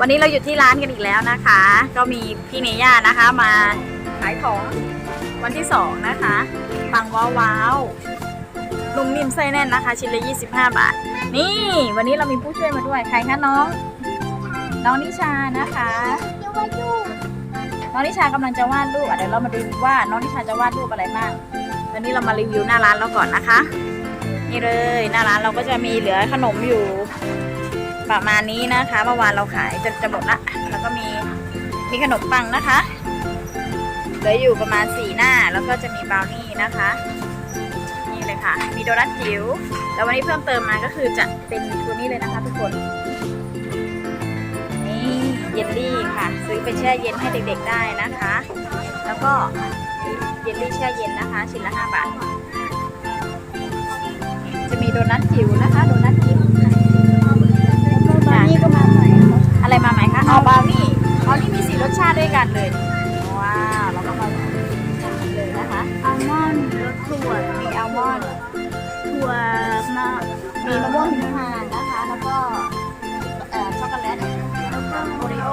วันนี้เราอยู่ที่ร้านกันอีกแล้วนะคะ ก็มีพี่เนย่านะคะมาขายของวันที่สองนะคะปังว้าวว้าวนุ่มนิ่มไส้แน่นนะคะ ชิ้นละ 25 บาท นี่ วันนี้เรามีผู้ช่วยมาด้วยใครคะน้อง น้องนิชานะคะน้องนิชากำลังจะวาดรูปอะเดี๋ยวเรามาดูว่าน้องนิชาจะวาดรูปอะไรบ้างวันนี้เรามารีวิวหน้าร้านเราก่อนนะคะ นี่เลยหน้าร้านเราก็จะมีเหลือขนมอยู่ ประมาณนี้นะคะเมื่อวานเราขายจะจะหมดละแล้วก็มีมีขนมปังนะคะเหลืออยู่ประมาณสี่หน้าแล้วก็จะมีบราวนี่นะคะนี่เลยค่ะ มีโดนัทจิ๋วแล้ววันนี้เพิ่มเติมมาก็คือจะเป็นตัวนี้เลยนะคะทุกคนนี่เยลลี่ค่ะ ซื้อไปแช่เย็นให้เด็กๆได้นะคะ แล้วก็เยลลี่แช่เย็นนะคะ ชิ้นละ5บาทจะมีโดนัทจิ๋วนะคะ อาบราวนี่บราวนี่มีสีรสชาติด้วยกันเลย ว้าวเราก็มาเลยนะคะ อัลมอนด์รสถั่วมีอัลมอนด์ถั่วมะมีมะม่วงหิมพานต์นะคะ แล้วก็เอ่อช็อกโกแลตแล้วก็โอริโอ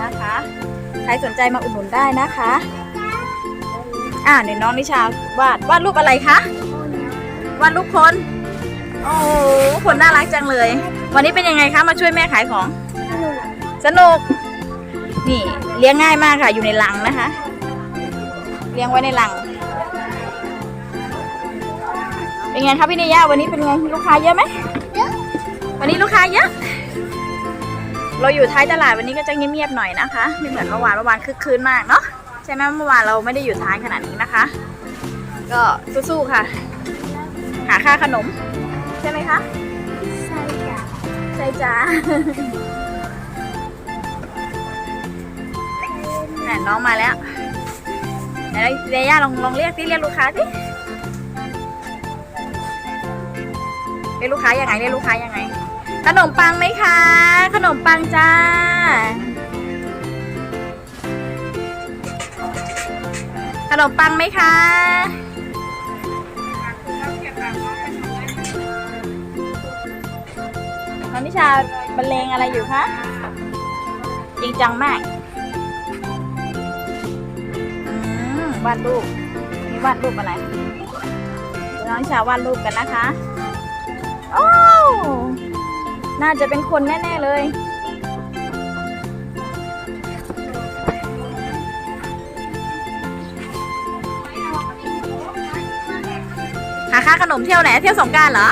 นะคะ ใครสนใจมาอุดหนุนได้นะคะ อ่าเดี๋ยวน้องนิชาวาดวาดรูปอะไรคะ วาดรูปคน โอ้โหคนน่ารักจังเลย วันนี้เป็นยังไงคะ มาช่วยแม่ขายของ สนุก นี่เลี้ยงง่ายมากค่ะ อยู่ในลังนะคะ เลี้ยงไว้ในลัง เป็นไงคะพี่เนย่าวันนี้เป็นไงลูกค้าเยอะไหมเยอะวันนี้ลูกค้าเยอะ เราอยู่ท้ายตลาดวันนี้ก็จะเงียบๆหน่อยนะคะ ไม่เหมือนเมื่อวานเมื่อวานคึกคืนมากเนาะใช่ไหมเมื่อวานเราไม่ได้อยู่ท้ายขนาดนี้นะคะ ก็สู้ๆค่ะ หาค่าขนม ใช่ไหมคะใช่จ้ะใช่จ้า แหมน้องมาแล้วไหนเรย่าลองลองเรียกที่เรียกลูกค้าสิเรียกลูกค้ายังไงเรียกลูกค้ายังไง ขนมปังไหมคะ ขนมปังจ้าขนมปังไหมคะน้องนิชาบรรเลงอะไรอยู่คะ จริงจังมาก วาดรูปนี่วาดรูปอะไรเดี๋ยวน้องนิชาวาดรูปกันนะคะ โอ้น่าจะเป็นคนแน่ ๆ เลย หาค่าขนมเที่ยวไหน เที่ยวสงกรารเหรอ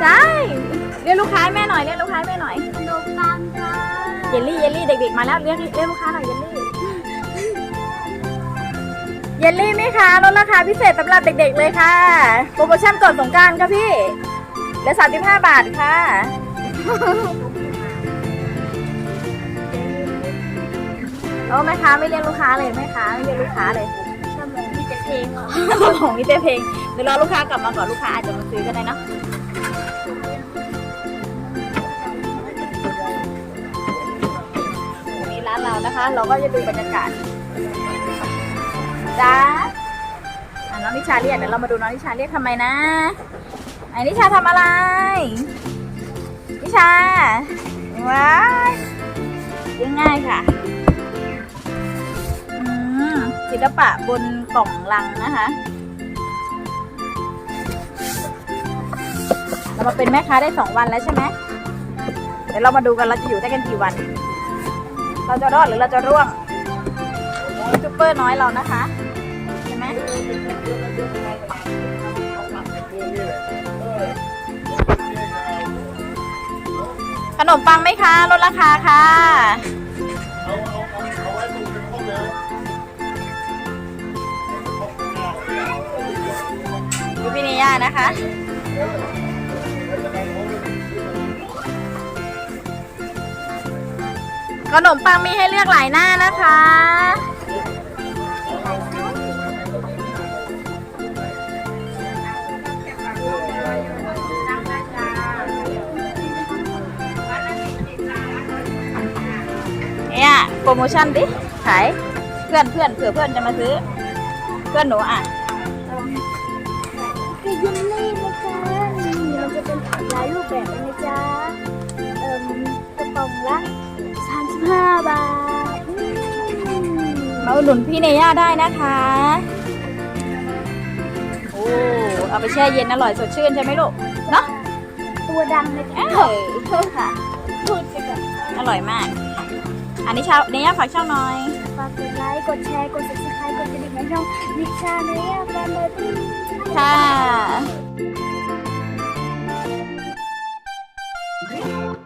ใช่ เรียกลูกค้าให้แม่หน่อย เรียกลูกค้าให้แม่หน่อยขนมปังจ้าเยลลี่ เยลลี่ เด็ก ๆ มาแล้ว เรียกเรียกลูกค้าหน่อย เยลลี่ เยลลี่ไหมคะลดราคาพิเศษสำหรับเด็กๆเลยค่ะ โปรโมชั่นก่อนสงกรารค่ะพี่เหลือ35 บาทค่ะ โอ้แม่ค้าไม่เรียกลูกค้าเลยแม่ค้าไม่เรียกลูกค้าเลยทำไมมีแต่เพลงเหรอของมีแต่เพลงเดี๋ยวรอลูกค้ากลับมาก่อนลูกค้าอาจจะมาซื้อก็ได้เนอะนี่ร้านเรานะคะ เราก็จะดูบรรยากาศ จ้าอะน้องนิชาเรียกเดี๋ยวเรามาดูน้องนิชาเรียกทำไมนะไอ้นิชาทำอะไร นิชาว้ายยังง่ายค่ะอืมศิลปะบนกล่องลังนะคะ เรามาเป็นแม่ค้าได้สองวันแล้วใช่ไหมเดี๋ยวเรามาดูกันเราจะอยู่ได้กันกี่วัน เราจะรอดหรือเราจะร่วง ยูเบอร์น้อยเรานะคะใช่ไหมขนมปังไหมคะลดราคาค่ะดูพี่เนย่านะคะขนมปังมีให้เลือกหลายหน้านะคะ เนี่ยโปรโมชั่นดิ ขาย เพื่อนเพื่อนเผื่อเพื่อนจะมาซื้อ เพื่อนหนูอะคือเยลลี่นะจ๊ะนี่มันจะเป็นหลายรูปแบบเลยนะจ๊ะเอ่มกล่องละ35 บาทมาอุดหนุนพี่เนย่าได้นะคะ โอ้ เอาไปแช่เย็นอร่อยสดชื่นใช่ไหมลูก เนาะตัวดังเลยเอค่ะอค่ะพูดไปก่อนอร่อยมาก อันนี้ชาวเนย่าฝากช่องหน่อยฝากกดไลค์ กดแชร์ กด subscribe กดกระดิ่งให้ช่องนิชาเนียแฟมิลี่ค่ะค